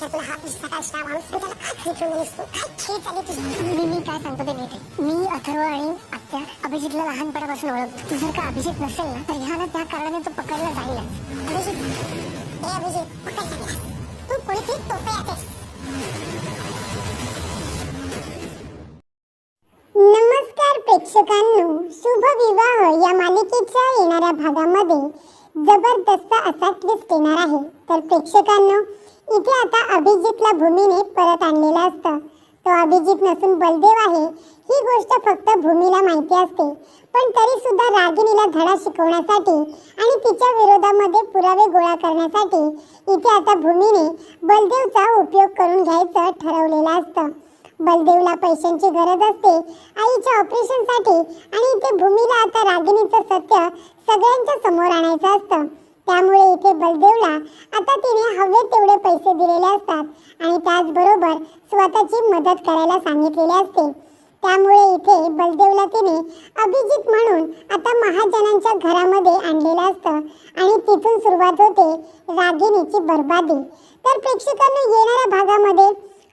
तुला हा दिसला का असा माणूस पण काय खेळ दिसतो काय खेळ चालू तुझी मी मी काय सांगतो ते नीट आहे. मी अथर्व आणि आत्या अभिजितला लहानपणापासून ओळखतो तू जर का अभिजित नसेल ना तर ह्याला त्या कारणाने तो पकडला जाईल अभिजित ए अभिजित पकडला गेला तू कोणती टोपे आहेस नमस्कार प्रेक्षकांनो शुभ विवाह या मालिकेच्या येणाऱ्या भागामध्ये जबरदस्त असा ट्विस्ट येणार आहे. तर प्रेक्षकांनो इथे आता अभिजितला भूमीने परत आणलेला असतं. तो अभिजित नसून बलदेव आहे ही गोष्ट फक्त भूमीला माहिती असते. पण तरी सुद्धा रागिणीला धडा शिकवण्यासाठी आणि तिच्या विरोधामध्ये पुरावे गोळा करण्यासाठी इथे आता भूमीने बलदेवचा उपयोग करून घ्यायचं ठरवलेलं असतं. बलदेवला पैशांची गरज असते आईच्या ऑपरेशनसाठी आणि इथे भूमीला आता रागिणीचं सत्य सगळ्यांच्या समोर आणायचं असतं. त्यामुळे इथे बलदेवला आता तिने हवे तेवढे पैसे दिलेले असतात आणि त्याचबरोबर स्वतःची मदत करायला सांगितलेले असते. त्यामुळे इथे बलदेवला तिने अभिजित म्हणून आता महाजनांच्या घरामध्ये आणलेलं असतं आणि तिथून सुरुवात होते रागिणीची बर्बादी. तर प्रेक्षकांना येणाऱ्या भागामध्ये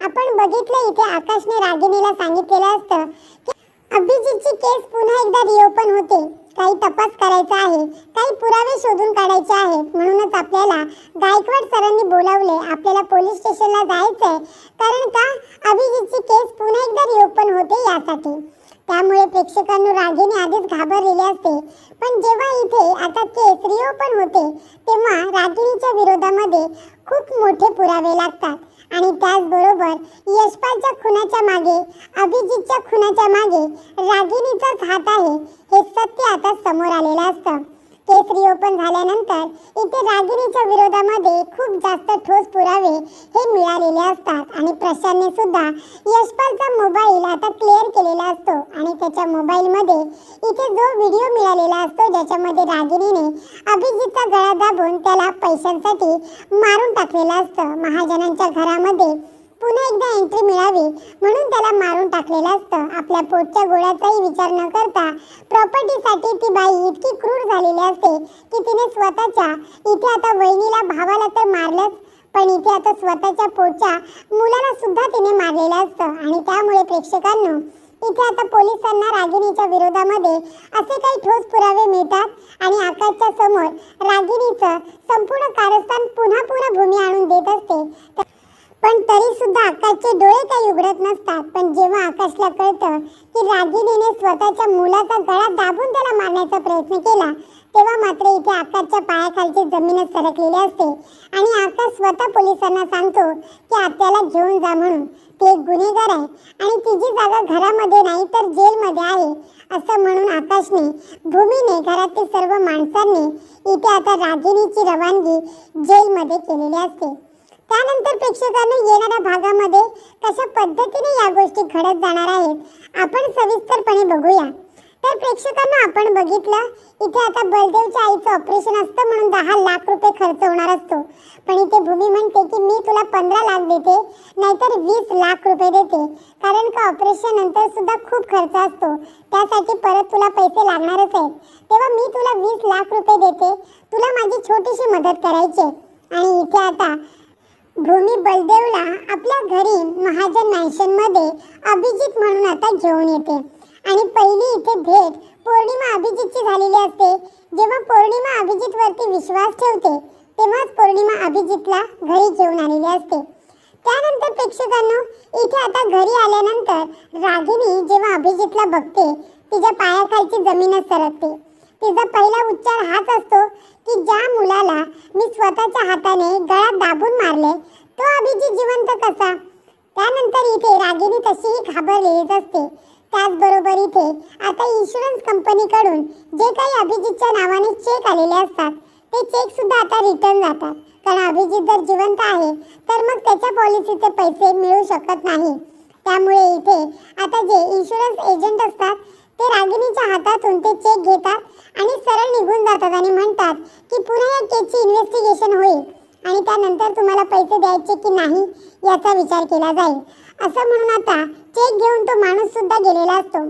आपण बघितलं इथे आकाशने रागिणीला सांगितलेलं असतं की अभिजितची केस पुन्हा एकदा रिओपन होते. काही तपास करायचा आहे काही पुरावे शोधून काढायचे आहेत. म्हणूनच आपल्याला गायकवाड सरांनी बोलावले आपल्याला पोलीस स्टेशनला जायचंय. कारण का? अभिजितची केस पुन्हा एकदा रिओपन होते यासाठी. त्यामुळे प्रेक्षकांनो रागिणी आधीच घाबरलेले असते. पण जेव्हा इथे आता केस रिओपन होते तेव्हा रागिणीच्या विरोधामध्ये खूप मोठे पुरावे लागतात. आणि त्याचबरोबर यशपालच्या खुनाच्या मागे अभिजितच्या खुनाच्या मागे रागिणीचाच हात आहे हे सत्य आता समोर आलेलं असतं. केसरी ओपन झाल्यानंतर इथे रागिणीच्या विरोधामध्ये खूप जास्त ठोस पुरावे हे मिळालेले असतात. आणि प्रशांतने सुद्धा यशपालचा मोबाईल आता क्लिअर केलेला असतो. आणि त्याच्या मोबाईलमध्ये इथे जो व्हिडिओ मिळालेला असतो ज्याच्यामध्ये रागिणीने अभिजितचा गळा दाबून त्याला पैशांसाठी मारून टाकलेलं असतं. महाजनांच्या घरामध्ये पुन्हा एकदा एंट्री मिळावी म्हणून त्याला मारून टाकलेलं असतं. आपल्या पोटच्या गोळ्याचाही विचार न करता प्रॉपर्टीसाठी ती बाई इतकी क्रूर झालेली असते की तिने स्वतःच्या इथे आता वहिनीला भावाला तर मारलंच पण इथे आता स्वतःच्या पोटच्या मुलाला सुद्धा तिने मारलेलं असतं. आणि त्यामुळे प्रेक्षकांनो इथे आता पोलिसांना रागिणीच्या विरोधामध्ये असे काही ठोस पुरावे मिळतात आणि आकाशच्या समोर रागिणीचं संपूर्ण कारस्थान पुन्हा पुन्हा भूमी आणून देत असते. पण तरी सुद्धा आकाशचे डोळे काही उघडत नसतात. पण जेव्हा आकाशला कळतं की रागिनीने स्वतःच्या मुलाचा गळा दाबून त्याला मारण्याचा प्रयत्न केला तेव्हा मात्र इथे आकाशच्या पायाखालची जमीनच सरकलेली असते आणि आकाश स्वतः पोलिसांना सांगतो की आत्याला घेऊन जा म्हणून. ते एक गुन्हेगार आहे आणि तिची जागा घरामध्ये नाही तर जेलमध्ये आहे असं म्हणून आकाशने भूमीने घरातील सर्व माणसांनी इथे आता रागिनीची रवानगी जेलमध्ये केलेली असते. त्यानंतर प्रेक्षकांना येणाऱ्या भागामध्ये कशा पद्धतीने या गोष्टी घडत जाणार आहेत आपण सविस्तरपणे बघूया. तर प्रेक्षकांना आपण बघितलं इथे आता बलदेवच्या आईचं ऑपरेशन असतं म्हणून दहा लाख रुपये खर्च होणार असतो. पण इथे भूमी म्हणते की मी तुला पंधरा लाख देते नाहीतर वीस लाख रुपये देते. कारण का ऑपरेशन नंतर सुद्धा खूप खर्च असतो. त्यासाठी परत तुला पैसे लागणारच आहेत. तेव्हा मी तुला वीस लाख रुपये देते. तुला माझी छोटीशी मदत करायची आहे. आणि इथे आता भूमी बलदेवला आपल्या घरी महाजन मॅन्शनमध्ये अभिजित म्हणून आता घेऊन येते. आणि पहिली इथे भेट पौर्णिमा अभिजितची झालेली असते. जेव्हा पौर्णिमा अभिजितवरती विश्वास ठेवते तेव्हाच पौर्णिमा अभिजितला घरी घेऊन आलेली असते. त्यानंतर प्रेक्षकांनो इथे आता घरी आल्यानंतर रागिनी जेव्हा अभिजितला बघते तिच्या पायाखालची जमीनच सरकते. तिचा पहिला उच्चार हाच असतो की ज्या मुलाला मी स्वतःच्या हाताने गळा दाबून मारले तो अभिजित जिवंत कसा? त्यानंतर इथे रागिनी तशीही घाबरलेलीच असते. त्याचबरोबर इथे आता इन्शुरन्स कंपनीकडून जे काही अभिजितच्या नावाने चेक आलेले असतात ते चेक सुद्धा आता रिटर्न जातात. कारण अभिजित जर जिवंत आहे तर मग त्याच्या पॉलिसीचे पैसे मिळू शकत नाही. त्यामुळे इथे आता जे इन्शुरन्स एजंट असतात ते रागिणीच्या हातातून ते चेक घेतात आणि सरळ निघून जातात आणि म्हणतात की पुन्हा या केकची इन्व्हेस्टिगेशन होईल आणि त्यानंतर तुम्हाला पैसे द्यायचे की नाही याचा विचार केला जाईल. असं म्हणून आता चेक घेऊन तो माणूस सुद्धा गेलेला असतो.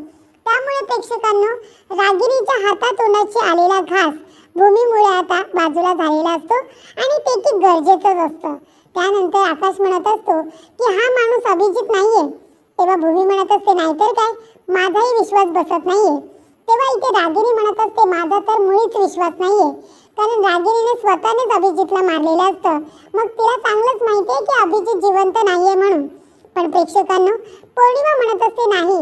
त्यामुळे प्रेक्षकांनो रागिणीच्या हातातोंडाची आलेला घास भूमीमुळे आता बाजूला झालेला असतो आणि ते की गरजेचंच असतं. त्यानंतर आकाश म्हणत असतो की हा माणूस अभिजित नाहीये. तेव्हा भूमी म्हणत असते नाहीतर काय? माझाही विश्वास बसत नाहीये. तेव्हा इथे रागिनी म्हणत असते माझा तर मुळीच विश्वास नाहीये. कारण रागिनीने स्वतःनेच अभिजितला मारलेलं असतं. मग तिला चांगलंच माहिती आहे की अभिजित जिवंत नाहीये म्हणून. पण प्रेक्षकांनो पौर्णिमा म्हणत असते नाही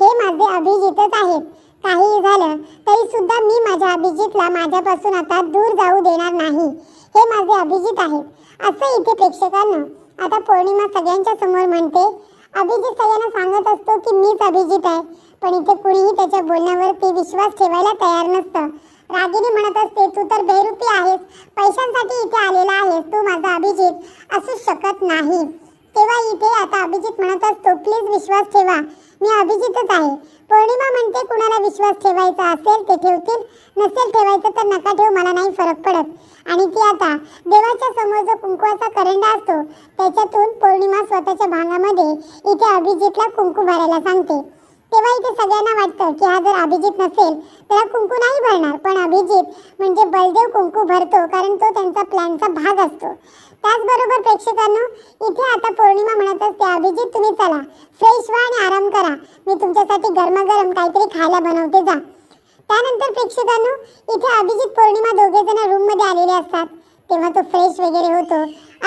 हे माझे अभिजितच आहेत. काहीही झालं तरी सुद्धा मी माझ्या अभिजितला माझ्यापासून आता दूर जाऊ देणार नाही. हे माझे अभिजित आहेत. असं इथे प्रेक्षकांना आता पौर्णिमा सगळ्यांच्या समोर म्हणते अभिजित सगळ्यांना सांगत असतो की मीच अभिजित आहे. पण इथे कुणीही त्याच्या बोलण्यावरती विश्वास ठेवायला तयार नसतं. रागिनी म्हणत असते तू तर बेरुपी आहेस. पैशांसाठी इथे आलेला आहेस. तू माझा अभिजित. असूच शकत नाही. तेव्हा इथे आता अभिजित म्हणत असतो प्लीज विश्वास ठेवा मी अभिजितच आहे. पौर्णिमा म्हणते कुणाला विश्वास ठेवायचा असेल ते ठेवतील नसेल ठेवायचं तर नका ठेव मला नाही फरक पडत. आणि ती आता देवाच्या समोर जो कुंकवाचा करंडा असतो त्याच्यातून पौर्णिमा स्वतःच्या भांगामध्ये इथे अभिजितला कुंकू भरायला सांगते. तेव्हा इथे सगळ्यांना वाटतं की हा जर अभिजित नसेल तर कुंकू नाही भरणार. पण अभिजित म्हणजे बलदेव कुंकू भरतो कारण तो त्यांचा प्लॅनचा भाग असतो. त्याचबरोबर प्रेक्षकांनो इथे आता पौर्णिमा म्हणत असते अभिजित तुम्ही चला. फ्रेश व्हा आणि आराम करा. मी तुमच्यासाठी गरमागरम काहीतरी खायला बनवते जा. त्यानंतर प्रेक्षकांनो इथे अभिजित पौर्णिमा दोघे जण रूममध्ये आलेले असतात. तेव्हा तो फ्रेश वगैरे होतो.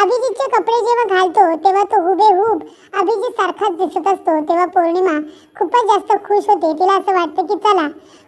अभिजितचे कपडे जेव्हा घालतो तेव्हा तो हुबेहूब अभिजित सारखाच दिसत असतो. तेव्हा पौर्णिमा खूपच जास्त खुश होते. तिला असं वाटतं की चला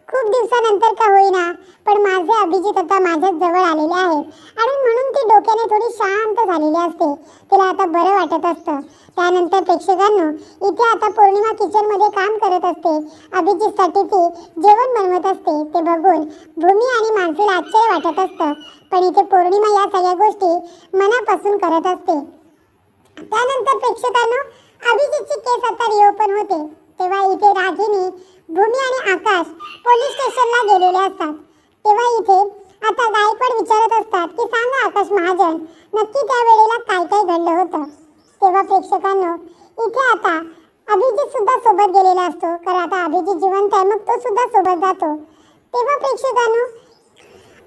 खूप दिवसानंतर का होईना पण माझे अभिजित आता माझ्याच जवळ आलेले आहेत. आणि म्हणून ती डोक्याने थोडी शांत झालेली असते. तिला आता बरं वाटत असतं. त्यानंतर प्रेक्षकांनो इथे आता पौर्णिमा किचनमध्ये काम करत असते. अभिजितसाठी ती जेवण बनवत असते. ते बघून भूमी आणि माणसेला आश्चर्य वाटत असतं. पण इथे पौर्णिमा या सगळ्या गोष्टी मनापासून करत असते. त्यानंतर प्रेक्षकांनो अभिजितची केस आता रिओपन होते. तेव्हा इथे रागिनी भूमी आणि आकाश पोलीस स्टेशनला गेलेले असतात. तेव्हा इथे आता गायकवाड विचारत असतात की सांगा आकाश महाजन नक्की त्या वेळेला काय काय घडलं होतं? तेव्हा प्रेक्षकांनो इथे आता अभिजित सुद्धा सोबत गेलेला असतो. कारण आता अभिजित जिवंत आहे मग तो सुद्धा सोबत जातो. तेव्हा प्रेक्षकांनो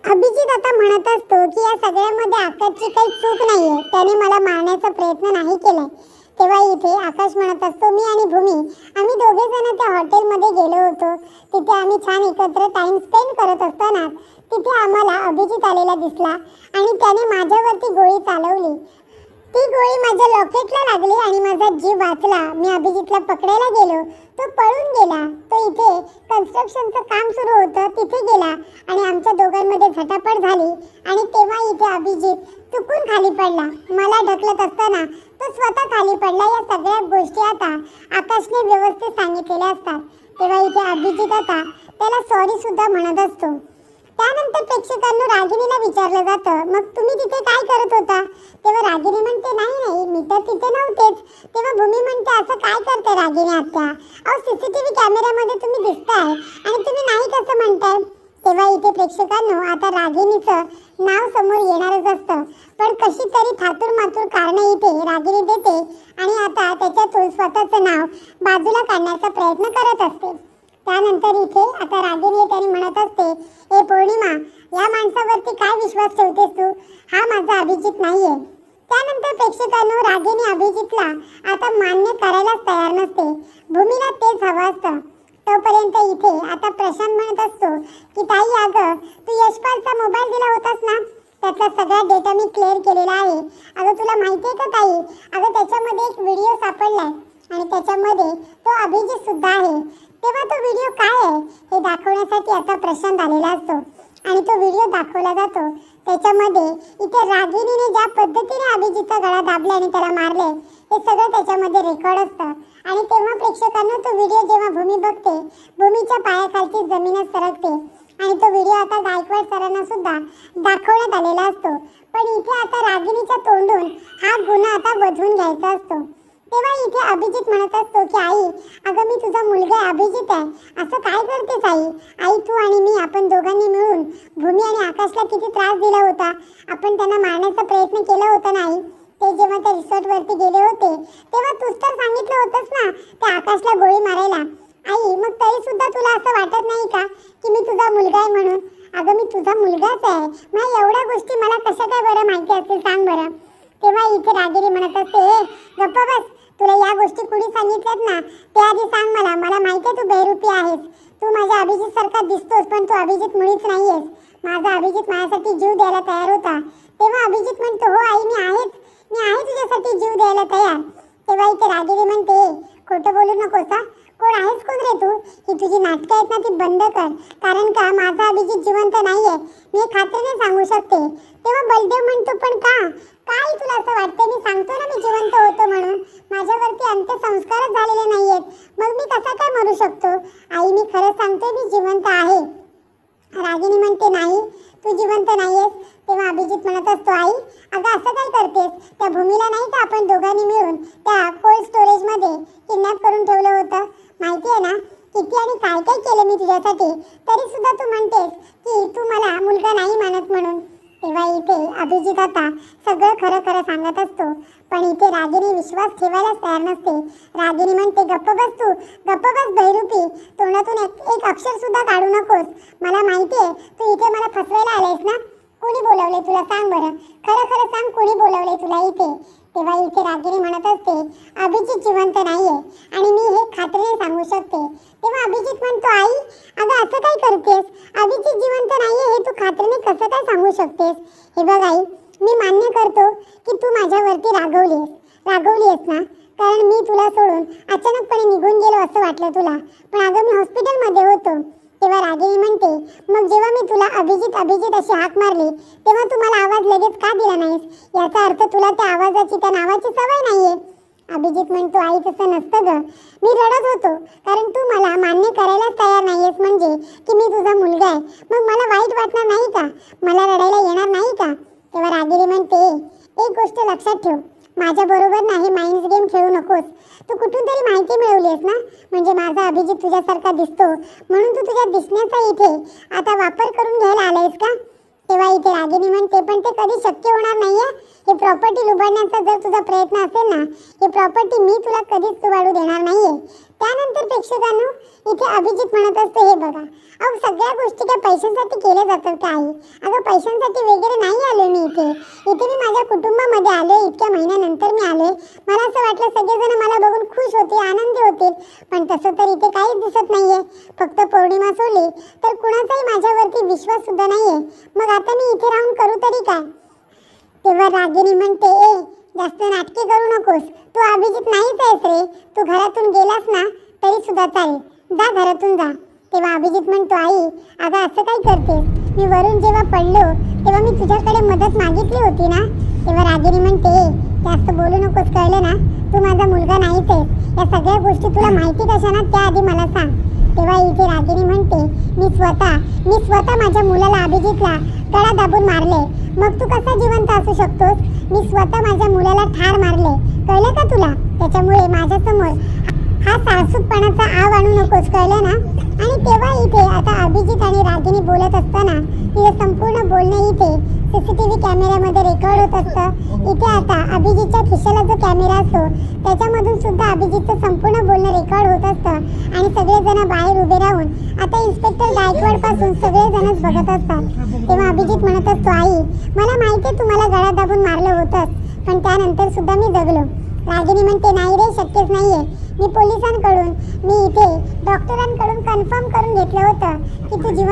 अभिजित आता म्हणत असतो की या सगळ्यामध्ये आकाशची काही चूक नाहीये. त्याने मला मारण्याचा प्रयत्न नाही केलाय. तेव्हा इथे आकाश म्हणत असतो मी आणि भूमी आम्ही दोघे जण त्या हॉटेलमध्ये गेलो होतो. तिथे आम्ही छान एकत्र टाइम स्पेंड करत असताना तिथे आम्हाला अभिजित आलेला दिसला आणि त्याने माझ्यावरती गोळी चालवली. ती गोळी माझ्या लॉकेटला लागली आणि माझा जीव वाचला. मी अभिजितला पकडायला गेलो. तो पळून गेला. तो इथे कन्स्ट्रक्शनचं काम सुरू होतं. तिथे गेला आणि आमच्या दोघांमध्ये झटापट झाली. आणि तेव्हा इथे अभिजित चुकून खाली पडला. मला ढकलत असताना तो स्वतः खाली पडला या सगळ्या गोष्टी आता आकाशने व्यवस्थित सांगितलेल्या असतात. तेव्हा इथे अभिजित आता त्याला सॉरी सुद्धा म्हणत असतो. त्यानंतर प्रेक्षकांना रागिणीला विचारलं जातं मग तुम्ही तिथे काय करत होता? तेव्हा रागिणी म्हणते नाही नाही मी तर तिथे नव्हतेच. तेव्हा भूमी म्हणते असं काय करते रागिणी आत्या? अहो सीसीटीव्ही कॅमेऱ्यामध्ये तुम्ही दिसताय आणि तुम्ही नाही कसं म्हणताय? तेव्हा इथे प्रेक्षकांनो आता रागिणीचं नाव समोर येणारच असतं. पण कशी तरी थातूर मातूर कारणं इथे रागिणी देते आणि आता त्याच्यातून स्वतःचं नाव बाजूला काढण्याचा प्रयत्न करत असते. त्यानंतर इथे आता रागिनी त्याने म्हणत असते ए पौर्णिमा या माणसावरती काय विश्वास ठेवतेस तू? हा माझा अभिजित नाहीये. त्यानंतर प्रेक्षकांनो रागिनी अभिजितला आता मान्य करायलाच तयार नसते. भूमीला तेच हवं असतं. तोपर्यंत इथे आता प्रशांत म्हणत असतो की ताई अगं तू यशपालचा मोबाईल दिला होतास ना? त्याचा सगळा डेटा मी क्लिअर केलेला आहे. अगं तुला माहिती आहे का ताई? अगं त्याच्यामध्ये एक व्हिडिओ सापडलाय आणि त्याच्यामध्ये तो अभिजित सुद्धा आहे. तेव्हा तो व्हिडिओ काय आहे हे दाखवण्यासाठी आता प्रशांत आलेला असतो. आणि तो व्हिडिओ दाखवला जातो. त्याच्यामध्ये इथे रागिनीने ज्या पद्धतीने अभिजितचा गळा दाबला आणि त्याला मारले हे सगळं त्याच्यामध्ये रेकॉर्ड असतं. आणि तेव्हा प्रेक्षकांना तो व्हिडिओ जेव्हा भूमी बघते भूमीच्या पायाखालची जमीनच सरकते. आणि तो व्हिडिओ आता गायकवाड सरांना सुद्धा दाखवण्यात आलेला असतो. पण इथे आता रागिनीच्या तोंडून हा गुन्हा आता वधवून घ्यायचा असतो. तेव्हा इथे अभिजित म्हणत असतो की आई अगं मी तुझा मुलगा अभिजित आहे. असं काय करतेस आई? आई तू आणि मी आपण दोघांनी मिळून भूमी आणि आकाशला किती त्रास दिला होता. आपण त्यांना मारण्याचा प्रयत्न केला होता नाही. ते जेव्हा त्या रिसॉर्टवरती गेले होते तेव्हा तूच तर सांगितलं होतंस ना त्या आकाशला गोळी मारायला. आई मग तरी सुद्धा तुला असं वाटत नाही का की मी तुझा मुलगा आहे म्हणून? अगं मी तुझा मुलगाच आहे. मग एवढ्या गोष्टी मला कशा काय बरं माहिती असतील सांग बरं. तेव्हा इथे रागिरी म्हणत असते "ए, गप्प बस. तुला या गोष्टी कुणी सांगितल्यात ना ते आधी सांग मला. मला माहिती आहे तू बेरूपी आहेस. तू माझ्या अभिजित सारखा दिसतोस पण तू अभिजित मुळीच नाहीयेस. माझा अभिजित माझ्यासाठी जीव द्यायला तयार होता. तेव्हा अभिजित म्हणतो हो आई मी आहेच. मी आहे तुझ्यासाठी जीव द्यायला तयार. तेव्हा इथे रागिनी म्हणते खोटं बोलू नकोस हा. कोण आहेस कोण रे तू? ही तुझी नाटकं आहेत ना ती बंद कर. कारण का माझा अभिजित जिवंत नाही आहे मी खात्रीने सांगू शकते. तेव्हा बलदेव म्हणतो पण का? काय तुला असं वाटतं मी सांगतो ना मी जिवंत होतो म्हणून. माझ्यावरती अंत्यसंस्कारच झालेले नाहीयेत. मग मी कसा काय मरू शकतो? आई मी खरं सांगते मी जिवंत आहे. रागिनी म्हणते नाही तू जिवंत नाहीयेस. तेव्हा अभिजित म्हणत असतो आई अगं असं काय करतेस? त्या भूमीला नाही का आपण दोघांनी मिळून त्या कोल्ड स्टोरेजमध्ये किडनॅप करून ठेवलं होतं? माहिती आहे ना किती आणि काय काय केलं मी तुझ्यासाठी? तरी सुद्धा तू म्हणतेस की तू मला मुलगा नाही मानत म्हणून. तेव्हा इथे अभिजित आता सगळं खरं खरं सांगत असतो. पण इथे रागिनी विश्वास ठेवायलाच तयार नसते. रागिनी म्हणते गप्प बस तू गप्प बस बहिरूपी तोंडातून एक एक अक्षर सुद्धा काढू नकोस. मला माहिती आहे तू इथे मला फसवायला आलायस ना? कोणी बोलवले तुला सांग बरं. खरं खरं सांग कोणी बोलवले तुला इथे? तेव्हा इथे रागिणी म्हणत असते अभिजित जिवंत नाहीये. आणि मी हे खात्रीने सांगू शकते. तेव्हा अभिजित म्हणतो आई अगं असं काय करतेस? अभिजित जिवंत नाहीये हे तू खात्रीने कसं काय सांगू शकतेस? हे बघ आई मी मान्य करतो की तू माझ्यावरती रागवलीस रागवलीस ना? कारण मी तुला सोडून अचानकपणे निघून गेलो असं वाटलं तुला. पण अगं मी हॉस्पिटलमध्ये होतो. तेव्हा रागिनी म्हणते मग जेव्हा मी तुला अभिजित अभिजित अशी हाक मारली तेव्हा तू मला आवाज लगेच का दिला नाहीस? याचा अर्थ तुला त्या आवाजाची त्या नावाची सवय नाहीये. अभिजित म्हणतो आई तसं नसतं ग. मी रडत होतो कारण तू मला मान्य करायलाच तयार नाहीयेस म्हणजे की मी तुझा मुलगा आहे. मग मला वाईट वाटणार नाही का? मला रडायला येणार नाही का? तेव्हा रागिनी म्हणते एक गोष्ट लक्षात ठेव. माझ्या बरोबर नाही माइंड गेम खेळू नकोस. तू कुठून तरी माहिती मिळवलीस ना? म्हणजे माझा अभिजित तुझ्यासारखा दिसतो. म्हणून तू तुझ्या दिसण्याचा इथे आता वापर करून घ्यायला आलायस का? इथे रागिनी म्हणते पण ते कधी शक्य होणार नाहीये? ही प्रॉपर्टी लुबाडण्याचा जर तुझा प्रयत्न असेल ना ही प्रॉपर्टी मी तुला कधीच लुबाडू देणार नाहीये. त्यानंतर प्रेक्षकांनो इथे अभिजित म्हणत असतो हे बघा अहो सगळ्या गोष्टी काय पैशांसाठी केल्या जातात काय अगं पैशांसाठी वगैरे नाही आलोय मी इथे. इथे मी माझ्या कुटुंबामध्ये आलोय इतक्या महिन्यानंतर मी आलोय. मला असं वाटलं सगळेजण मला बघून खुश होते आनंदी होतील. पण तसं तर इथे काहीच दिसत नाहीये. फक्त उडी मासवली तर कुणाचाही माझ्यावरती विश्वास सुद्धा नाहीये. मग आता मी इथे राहून करू तरी काय? तेव्हा रागिनी म्हणते ए जास्त नाटके करू नकोस. तू अभिजित नाहीच आहेस रे. तू घरातून गेलास ना तरी सुद्धा चालेल. जा घरातून जा. तेव्हा अभिजित म्हणतो आई अगं असं काय करतेस? मी वरून जेव्हा पडलो तेव्हा मी तुझ्याकडे मदत मागितली होती ना? तेव्हा रागिनी म्हणते ए जास्त बोलू नकोस कळलं ना? तू माझा मुलगा नाहीच आहेस. या सगळ्या गोष्टी तुला माहिती कशा ना त्या आधी मला सांग. तेव्हा इथे रागिनी म्हणते मी स्वतः मी स्वतः माझ्या मुलाला अभिजितला गळा दाबून मारले. मग तू कसा जिवंत असू शकतोस? मी स्वतः माझ्या मुलाला ठार मारले. कळलं का तुला? त्याच्यामुळे माझ्यासमोर हा साहसूतपणाचा आव आणू नकोस कळलं ना? आणि तेव्हा इथे आता अभिजित आणि रागिनी बोलत असताना तिचं संपूर्ण बोलणं इथे सीसीटीव्ही कॅमेऱ्यामध्ये रेकॉर्ड होत असतं. इथे आता अभिजितच्या खिशाला जो कॅमेरा असतो त्याच्यामधून सुद्धा अभिजितचं संपूर्ण बोलणं रेकॉर्ड होत असतं आणि सगळेजण बाहेर उभे राहून आता इन्स्पेक्टर गायकवाडपासून सगळेजणच बघत असतात. तेव्हा अभिजित म्हणत असतो आई मला माहिती आहे तुम्हाला गळा दाबून मारलं होतंच पण त्यानंतर सुद्धा मी जगलो. रागिनी म्हणते नाही रे शक्यच नाहीये. मी पोलिसांकडून मी इथे डॉक्टरांकडून कन्फर्म करून घेतलं होतं की तू जीवन